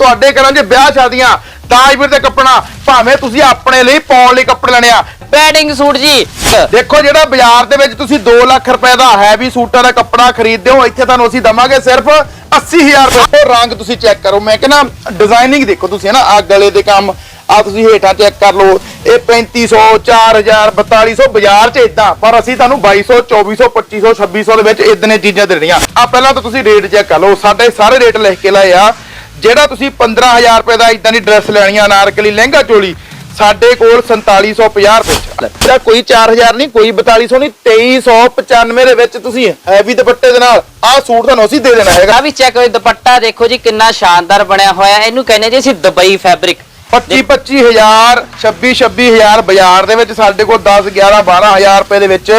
ਤੁਹਾਡੇ ਘਰਾਂ 'ਚ ਵਿਆਹ ਸ਼ਾਦੀਆਂ ਦਾਜ ਦੇ ਕੱਪੜਾ ਭਾਵੇਂ ਤੁਸੀਂ ਆਪਣੇ ਲਈ ਪਾਉਣ ਲਈ ਕੱਪੜੇ ਲੈਣੇ ਆ। ਬੈਡਿੰਗ ਸੂਟ ਜੀ। ਦੇਖੋ ਜਿਹੜਾ ਬਾਜ਼ਾਰ ਦੇ ਵਿੱਚ ਤੁਸੀਂ 2 ਲੱਖ ਰੁਪਏ ਦਾ ਹੈਵੀ ਸੂਟਾਂ ਦਾ ਕੱਪੜਾ ਖਰੀਦਦੇ ਹੋ ਇੱਥੇ ਤੁਹਾਨੂੰ ਅਸੀਂ ਦਵਾਂਗੇ ਸਿਰਫ 80000 ਰੁਪਏ। ਰੰਗ ਤੁਸੀਂ ਚੈੱਕ ਕਰੋ। ਮੈਂ ਕਹਿੰਦਾ ਡਿਜ਼ਾਈਨਿੰਗ ਦੇਖੋ ਤੁਸੀਂ ਹਨਾ ਆ ਗਲੇ ਦੇ ਕੰਮ ਆ ਤੁਸੀਂ ਹੇਠਾਂ ਚੈੱਕ ਕਰ ਲਓ। ਇਹ 3500 4000 4200 ਬਾਜ਼ਾਰ 'ਚ ਇਦਾਂ ਪਰ ਅਸੀਂ ਤੁਹਾਨੂੰ 2200 2400 2500 2600 ਦੇ ਵਿੱਚ ਇਦਾਂ ਦੀਆਂ ਚੀਜ਼ਾਂ ਦੇ ਦੇਣੀਆਂ ਆ ਪਹਿਲਾਂ ਤਾਂ ਤੁਸੀਂ ਰੇਟ ਚੈੱਕ ਕਰ ਲਓ। ਸਾਡੇ ਸਾਰੇ ਰੇਟ ਲਿਖ ਕੇ ਲਾਏ ਆ। ਜਿਹੜਾ ਤੁਸੀਂ 15000 ਰੁਪਏ ਦਾ ਇਦਾਂ ਦੀ ਡਰੈਸ ਲੈਣੀ ਆ ਅਨਾਰਕਲੀ ਲਹਿੰਗਾ ਚੋਲੀ ਸਾਡੇ ਕੋਲ 4750 ਰੁਪਏ ਚ। ਕੋਈ 4000 ਨਹੀਂ ਕੋਈ 4200 ਨਹੀਂ 2395 ਦੇ ਵਿੱਚ ਤੁਸੀਂ ਹੈਵੀ ਦੁਪੱਟੇ ਦੇ ਨਾਲ ਆਹ ਸੂਟ ਤੁਹਾਨੂੰ ਅਸੀਂ ਦੇ ਦੇਣਾ ਹੈਗਾ। ਆ ਵੀ ਚੈੱਕ ਕਰੋ ਦੁਪੱਟਾ ਦੇਖੋ ਜੀ ਕਿੰਨਾ ਸ਼ਾਨਦਾਰ ਬਣਿਆ ਹੋਇਆ। ਇਹਨੂੰ ਕਹਿੰਦੇ ਜੀ ਅਸੀਂ ਦੁਬਈ ਫੈਬਰਿਕ 25 25000 26 26000 ਬਾਜ਼ਾਰ ਦੇ ਵਿੱਚ ਸਾਡੇ ਕੋਲ 10 11 12000 ਰੁਪਏ ਦੇ ਵਿੱਚ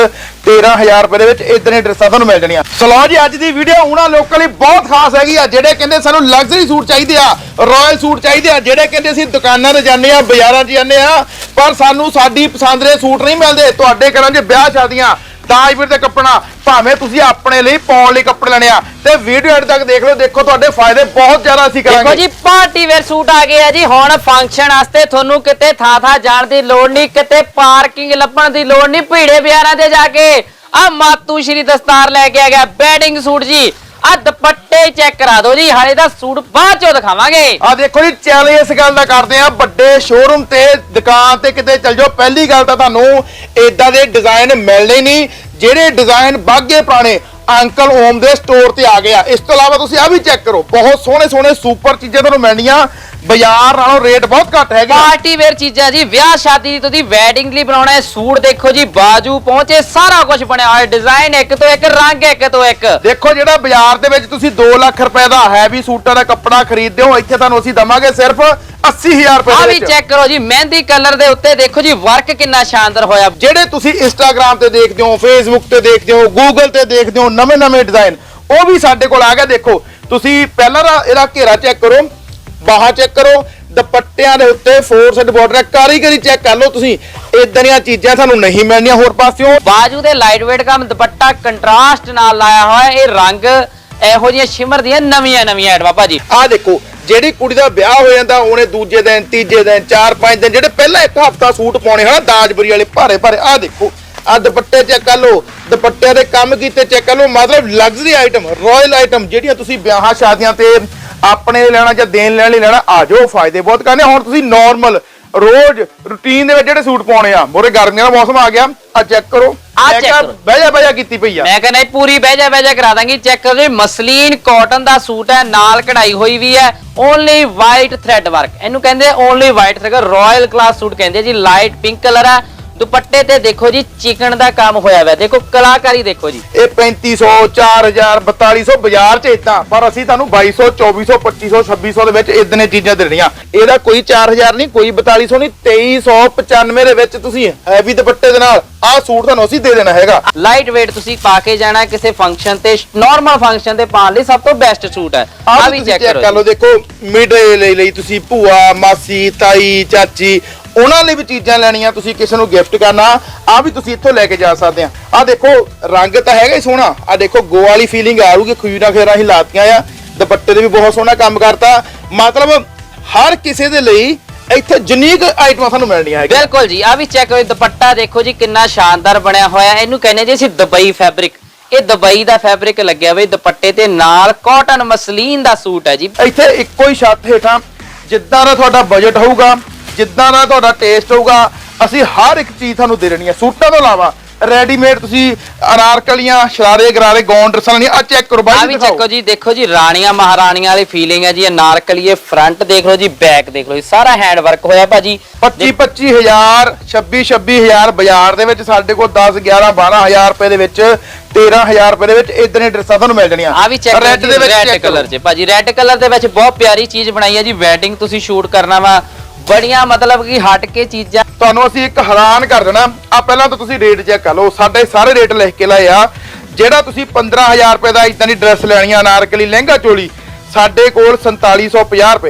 13000 ਰੁਪਏ ਦੇ ਵਿੱਚ ਇਦਾਂ ਦੀਆਂ ਡਰੈਸਾਂ ਤੁਹਾਨੂੰ ਮਿਲ ਜਾਣੀਆਂ। ਸਲੋ ਜੀ, ਅੱਜ ਦੀ ਵੀਡੀਓ ਉਹਨਾਂ ਲੋਕਾਂ ਲਈ ਬਹੁਤ ਖਾਸ ਹੈਗੀ ਆ, ਜਿਹੜੇ ਕਹਿੰਦੇ ਸਾਨੂੰ ਲਗਜ਼ਰੀ ਸੂਟ ਚਾਹੀਦੇ ਆ ਰਾਇਲ ਸੂਟ ਚਾਹੀਦੇ ਆ, ਜਿਹੜੇ ਕਹਿੰਦੇ ਅਸੀਂ ਦੁਕਾਨਾਂ ਤੇ ਜਾਂਦੇ ਆ, ਬਾਜ਼ਾਰਾਂ 'ਚ ਜਾਂਦੇ ਆ, ਪਰ ਸਾਨੂੰ ਸਾਡੀ ਪਸੰਦ ਦੇ ਸੂਟ ਨਹੀਂ ਮਿਲਦੇ। ਤੁਹਾਡੇ ਘਰਾਂ 'ਚ ਵਿਆਹ ਸ਼ਾਦੀਆਂ ਦਾਜ ਵੀਰ ਦੇ ਕੱਪੜਾ ਭਾਵੇਂ ਤੁਸੀਂ ਆਪਣੇ ਲਈ ਪਾਉਣ ਲਈ ਕੱਪੜੇ ਲੈਣੇ ਆ, ਤੇ ਵੀਡੀਓ ਐਡ ਤੱਕ ਦੇਖ ਲਓ, ਦੇਖੋ ਤੁਹਾਡੇ ਫਾਇਦੇ ਬਹੁਤ ਜ਼ਿਆਦਾ ਅਸੀਂ ਦੇਖੋ ਜੀ, ਪਾਰਟੀ ਵੇਅਰ ਸੂਟ ਆ ਗਏ ਆ ਜੀ, ਹੁਣ ਫੰਕਸ਼ਨ ਵਾਸਤੇ ਤੁਹਾਨੂੰ ਕਿਤੇ ਥਾਂ ਥਾਂ ਜਾਣ ਦੀ ਲੋੜ ਨਹੀਂ, ਕਿਤੇ ਪਾਰਕਿੰਗ ਲੱਭਣ ਦੀ ਲੋੜ ਨਹੀਂ, ਭੀੜੇ ਬਿਆਰਾਂ ਤੇ ਜਾ ਕੇ। ਆ ਮਾਤੂ ਸ਼੍ਰੀ ਦਸਤਾਰ ਲੈ ਕੇ ਆ ਗਿਆ ਬੈਡਿੰਗ ਸੂਟ ਜੀ। ਆ ਦੁਪੱਟੇ ਚੈੱਕ ਕਰਾ ਦਿਓ ਜੀ, ਹਾਲੇ ਦਾ ਸੂਟ ਬਾਅਦ ਚੋਂ ਦਿਖਾਵਾਂਗੇ। ਆ ਦੇਖੋ ਜੀ, ਚੈਲੰਜ ਇਸ ਗੱਲ ਦਾ ਕਰਦੇ ਆ ਵੱਡੇ ਸ਼ੋਰੂਮ ਤੇ, ਦੁਕਾਨ ਤੇ ਕਿਤੇ ਚੱਲ ਜਾਓ, ਪਹਿਲੀ ਗੱਲ ਤਾਂ ਤੁਹਾਨੂੰ ਏਦਾਂ ਦੇ ਡਿਜ਼ਾਈਨ ਮਿਲਣੇ ਨਹੀਂ, ਜਿਹੜੇ ਡਿਜ਼ਾਈਨ ਬਾਗੇ ਪੁਰਾਣੇ ਅੰਕਲ ਓਮ ਦੇ ਸਟੋਰ ਤੇ ਆ ਗਏ ਆ। ਇਸ ਤੋਂ ਇਲਾਵਾ ਤੁਸੀਂ ਆ ਵੀ ਚੈੱਕ ਕਰੋ, ਬਹੁਤ ਸੋਹਣੇ ਸੋਹਣੇ ਸੁਪਰ ਚੀਜ਼ਾਂ ਤੁਹਾਨੂੰ ਮਿਲਣੀਆਂ। ਬਾਜ਼ਾਰ ਨਾਲੋਂ ਰੇਟ ਬਹੁਤ ਘੱਟ ਹੈਗੇ ਆ। ਪਾਰਟੀ ਵੇਅਰ ਚੀਜ਼ਾਂ ਜੀ ਵਿਆਹ ਸ਼ਾਦੀ ਦੀ ਤੁਸੀਂ ਵੈਡਿੰਗ ਲਈ ਬਣਾਉਣਾ ਹੈ ਸੂਟ ਦੇਖੋ ਜੀ ਬਾਜੂ ਪਹੁੰਚੇ ਸਾਰਾ ਕੁਝ ਬਣਿਆ ਹੋਇਆ ਡਿਜ਼ਾਈਨ ਇੱਕ ਤੋਂ ਇੱਕ ਰੰਗ ਇੱਕ ਤੋਂ ਇੱਕ। ਦੇਖੋ ਜਿਹੜਾ ਬਾਜ਼ਾਰ ਦੇ ਵਿੱਚ ਤੁਸੀਂ 2 ਲੱਖ ਰੁਪਏ ਦਾ ਹੈਵੀ ਸੂਟਾਂ ਦਾ ਕੱਪੜਾ ਖਰੀਦਦੇ ਹੋ ਇੱਥੇ ਤੁਹਾਨੂੰ ਅਸੀਂ ਦਵਾਂਗੇ ਸਿਰਫ 80000 ਰੁਪਏ ਆ ਦੇ ਵੀ ਵਿੱਚ। ਚੈੱਕ ਕਰੋ ਜੀ ਮਹਿੰਦੀ ਕਲਰ ਦੇ ਉੱਤੇ ਦੇਖੋ ਜੀ ਵਰਕ ਕਿੰਨਾ ਸ਼ਾਨਦਾਰ ਹੋਇਆ। ਜਿਹੜੇ ਤੁਸੀਂ ਇੰਸਟਾਗ੍ਰam ਤੇ ਦੇਖਦੇ ਹੋ ਫੇਸਬੁੱਕ ਤੇ ਦੇਖਦੇ ਹੋ ਗੂਗਲ ਤੇ ਦੇਖਦੇ ਹੋ ਨਵੇਂ ਨਵੇਂ ਡਿਜ਼ਾਈਨ ਉਹ ਵੀ ਸਾਡੇ ਕੋਲ ਆ ਗਿਆ ਦੇਖੋ ਤੁਸੀਂ ਪਹਿਲਾਂ ਦਾ ਇਹਦਾ ਘੇਰਾ ਚੈੱਕ ਕਰੋ। ਬਾਹਾਂ ਚੈੱਕ ਕਰੋ ਦੁਪੱਟਿਆਂ ਦੇ ਉੱਤੇ ਫੋਰ ਸੈਟ ਬਾਰਡਰ ਕਾਰੀਗਰੀ ਚੈੱਕ ਕਰ ਲਓ ਤੁਸੀਂ। ਇਦਾਂ ਦੀਆਂ ਚੀਜ਼ਾਂ ਤੁਹਾਨੂੰ ਨਹੀਂ ਮਿਲਣੀਆਂ ਹੋਰ ਪਾਸਿਓਂ। ਬਾਜੂ ਦੇ ਲਾਈਟ weight ਕੰਮ ਦੁਪੱਟਾ ਕੰਟਰਾਸਟ ਨਾਲ ਲਾਇਆ ਹੋਇਆ। ਇਹ ਰੰਗ ਇਹੋ ਜਿਹੀਆਂ ਸ਼ਿਮਰ ਦੀਆਂ ਨਵੀਆਂ ਨਵੀਆਂ ਐਡ ਬਾਬਾ ਜੀ। ਆਹ ਦੇਖੋ ਜਿਹੜੀ ਕੁੜੀ ਦਾ ਵਿਆਹ ਹੋ ਜਾਂਦਾ ਉਹਨੇ ਦੂਜੇ ਦਿਨ ਤੀਜੇ ਦਿਨ ਚਾਰ ਪੰਜ ਦਿਨ ਜਿਹੜੇ ਪਹਿਲਾਂ ਇੱਕ ਹਫਤਾ ਸੂਟ ਪਾਉਣੇ ਹਨਾ ਦਾਜਬਰੀ ਵਾਲੇ ਭਾਰੇ ਭਾਰੇ ਆਹ ਦੇਖੋ ਆਹ ਦੁਪੱਟੇ ਚੈੱਕ ਕਰ ਲਓ। ਦੁਪੱਟਿਆਂ ਦੇ ਕੰਮ ਕੀਤੇ ਚੈੱਕ ਕਰ ਲਓ। ਮਤਲਬ ਲਗਜ਼ਰੀ ਆਈਟਮ ਰਾਇਲ ਆਈਟਮ ਜਿਹੜੀਆਂ ਤੁਸੀਂ ਵਿਆਹਾਂ ਸ਼ਾਦੀਆਂ ਤੇ ਆਪਣੇ ਲਈ ਲੈਣਾ ਜਾਂ ਦੇਣ ਲੈਣ ਲਈ ਲੈਣਾ ਆ ਜਾਓ ਫਾਇਦੇ ਬਹੁਤ ਕਰਨੇ। ਹੁਣ ਤੁਸੀਂ ਨਾਰਮਲ ਰੋਜ਼ ਰੁਟੀਨ ਦੇ ਵਿੱਚ ਜਿਹੜੇ ਸੂਟ ਪਾਉਣੇ ਆ ਮੋਰੇ ਗਰਮੀਆਂ ਦਾ ਮੌਸਮ ਆ ਗਿਆ ਆ ਚੈੱਕ ਕਰੋ। ਕਿਹਾ ਕਰੋ। ਬਹਿ ਜਾ ਬਹਿ ਜਾ ਕੀਤੀ ਪਈ ਆ। ਮੈਂ ਕਹਿੰਦਾ ਇਹ ਪੂਰੀ ਬਹਿਜਾ ਬਹਿਜਾ ਕਰਾ ਦਾਂਗੀ। ਚੈੱਕ ਕਰੋ ਜੀ ਮਸਲੀਨ ਕਾਟਨ ਦਾ ਸੂਟ ਹੈ ਨਾਲ ਕਢਾਈ ਹੋਈ ਵੀ ਹੈ। ਓਨਲੀ ਵਾਈਟ ਥ੍ਰੈਡ ਵਰਕ ਇਹਨੂੰ ਕਹਿੰਦੇ only white thread royal class suit ਕਹਿੰਦੇ ਆ ਜੀ ਲਾਈਟ ਪਿੰਕ ਕਲਰ ਹੈ ਦੁਪੱਟੇ ਤੇ ਦੇਖੋ ਜੀ ਚਿਕਨ ਦਾ ਕੰਮ ਹੋਇਆ ਹੋਇਆ ਦੇਖੋ ਕਲਾਕਾਰੀ ਦੇਖੋ ਜੀ। ਇਹ 3500 4000 4200 ਬਾਜ਼ਾਰ 'ਚ ਇਦਾਂ। ਪਰ ਅਸੀਂ ਤੁਹਾਨੂੰ 2200 2400 2500 2600 ਦੇ ਵਿੱਚ ਇਦਾਂ ਦੀਆਂ ਚੀਜ਼ਾਂ ਦੇ ਦੇਣੀਆਂ। ਇਹਦਾ ਕੋਈ 4000 ਨਹੀਂ ਕੋਈ 4200 ਨਹੀਂ 2395 ਦੇ ਵਿੱਚ ਤੁਸੀਂ ਹੈਵੀ ਦੁਪੱਟੇ ਦੇ ਨਾਲ ਆਹ ਸੂਟ ਤੁਹਾਨੂੰ ਅਸੀਂ ਦੇ ਦੇਣਾ ਹੈਗਾ। ਲਾਈਟ weight ਤੁਸੀਂ ਪਾ ਕੇ ਜਾਣਾ ਕਿਸੇ ਫੰਕਸ਼ਨ ਤੇ ਨਾਰਮਲ ਫੰਕਸ਼ਨ ਤੇ ਪਾਉਣ ਲਈ ਸਭ ਤੋਂ ਬੈਸਟ ਸੂਟ ਹੈ। ਆ ਵੀ ਚੈੱਕ ਕਰ। ਦੇਖੋ ਮਿਡ ਲਈ ਲਈ ਤੁਸੀਂ ਭੂਆ ਮਾਸੀ ਤਾਈ ਚਾਚੀ ਉਹਨਾਂ ਲਈ ਵੀ ਚੀਜ਼ਾਂ ਲੈਣੀਆਂ ਤੁਸੀਂ ਕਿਸੇ ਨੂੰ ਗਿਫਟ ਕਰਨਾ ਆ ਵੀ ਤੁਸੀਂ ਇੱਥੋਂ ਲੈ ਕੇ ਜਾ ਸਕਦੇ ਆ। ਆ ਦੇਖੋ ਰੰਗ ਤਾਂ ਹੈਗਾ ਹੀ ਸੋਹਣਾ। ਆ ਦੇਖੋ ਗੋ ਵਾਲੀ ਫੀਲਿੰਗ ਆਊਗੀ ਖੁਜਰਾ ਖੇਰਾ ਹੀ ਲਾਤੀਆਂ ਆ। ਦੁਪੱਟੇ ਦੇ ਵੀ ਬਹੁਤ ਸੋਹਣਾ ਕੰਮ ਕਰਤਾ। ਮਤਲਬ ਹਰ ਕਿਸੇ ਦੇ ਲਈ ਇੱਥੇ ਯੂਨੀਕ ਆਈਟਮਾਂ ਤੁਹਾਨੂੰ ਮਿਲਣੀਆਂ ਹੈਗੀਆਂ। ਬਿਲਕੁਲ ਜੀ ਆ ਵੀ ਚੈੱਕ ਕਰੋ ਦੁਪੱਟਾ ਦੇਖੋ ਜੀ ਕਿੰਨਾ ਸ਼ਾਨਦਾਰ ਬਣਿਆ ਹੋਇਆ। ਇਹਨੂੰ ਕਹਿੰਦੇ ਜੀ ਅਸੀਂ ਦੁਬਈ ਫੈਬਰਿਕ ਇਹ ਦੁਬਈ ਦਾ ਫੈਬਰਿਕ ਲੱਗਿਆ ਹੋਇਆ ਦੁਪੱਟੇ ਤੇ ਨਾਲ ਕਾਟਨ ਮਸਲੀਨ ਦਾ ਸੂਟ ਹੈ ਜੀ। ਇੱਥੇ ਇੱਕੋ ਹੀ ਛੱਤ ਹੇਠਾਂ ਜਿੱਦਾਂ ਦਾ ਤੁਹਾਡਾ ਬਜਟ ਹੋਊਗਾ ਜਿੱਦਾਂ ਦਾ ਤੁਹਾਡਾ ਟੇਸਟ ਹੋਊਗਾ ਅਸੀਂ ਹਰ ਇੱਕ ਚੀਜ਼ ਤੁਹਾਨੂੰ ਦੇ ਦੇਣੀ ਹੈ। ਸੂਟਾਂ ਤੋਂ ਇਲਾਵਾ ਰੈਡੀਮੇਡ ਤੁਸੀਂ ਅਨਾਰਕਲੀਆਂ ਸ਼ਰਾਰੇ ਗਰਾਰੇ ਗੌਨ ਡਰੈਸਾਂ ਲੈਣੀਆਂ ਆ ਚੈੱਕ ਕਰੋ ਆ ਬਾਈ ਵੀ ਦਿਖਾਓ। ਚੱਕੋ ਜੀ ਦੇਖੋ ਜੀ ਰਾਣੀਆਂ ਮਹਾਰਾਣੀਆਂ ਵਾਲੀ ਫੀਲਿੰਗ ਹੈ ਜੀ ਇਹ ਨਾਰਕਲੀਏ ਫਰੰਟ ਦੇਖ ਲਓ ਜੀ ਬੈਕ ਦੇਖ ਲਓ ਜੀ ਸਾਰਾ ਹੈਂਡ ਵਰਕ ਹੋਇਆ ਭਾਜੀ। 25 25000 26 26000 ਬਾਜ਼ਾਰ ਦੇ ਵਿੱਚ ਸਾਡੇ ਕੋਲ 10 11 12000 ਰੁਪਏ ਦੇ ਵਿੱਚ 13000 ਰੁਪਏ ਦੇ ਵਿੱਚ ਇਦਾਂ ਦੀਆਂ ਡਰੈਸਾਂ ਤੁਹਾਨੂੰ ਮਿਲ ਜਾਣੀਆਂ। ਆ ਵੀ ਚੈੱਕ ਰੈੱਡ ਦੇ ਵਿੱਚ ਰੈੱਡ check ਕਰੋ। ਕਲਰ 'ਚ। ਭਾਜੀ ਰੈੱਡ ਕਲਰ ਦੇ ਵਿੱਚ ਬਹੁਤ ਪਿਆਰੀ ਚੀਜ਼ ਬਣਾਈ ਹੈ ਜੀ ਵੈਡਿੰਗ ਤੁਸੀਂ ਸ਼ੂਟ ਕਰਨਾ ਵਾ ਬੜੀਆਂ ਮਤਲਬ ਕਿ ਹਟ ਕੇ ਚੀਜ਼ਾਂ ਤੁਹਾਨੂੰ ਅਸੀਂ ਇੱਕ ਹੈਰਾਨ ਕਰ ਦੇਣਾ। ਆ ਪਹਿਲਾਂ ਤਾਂ ਤੁਸੀਂ ਰੇਟ ਚੈੱਕ ਕਰ ਲਓ। ਸਾਡੇ ਸਾਰੇ ਰੇਟ ਲਿਖ ਕੇ ਲਾਏ ਆ। ਜਿਹੜਾ ਤੁਸੀਂ 15000 ਰੁਪਏ ਦਾ ਇਦਾਂ ਦੀ ਡਰੈਸ ਲੈਣੀ ਆ, ਅਨਾਰਕਲੀ ਲਹਿੰਗਾ ਚੋਲੀ, ਸਾਡੇ ਕੋਲ 4750 ਰੁਪਏ ਚ।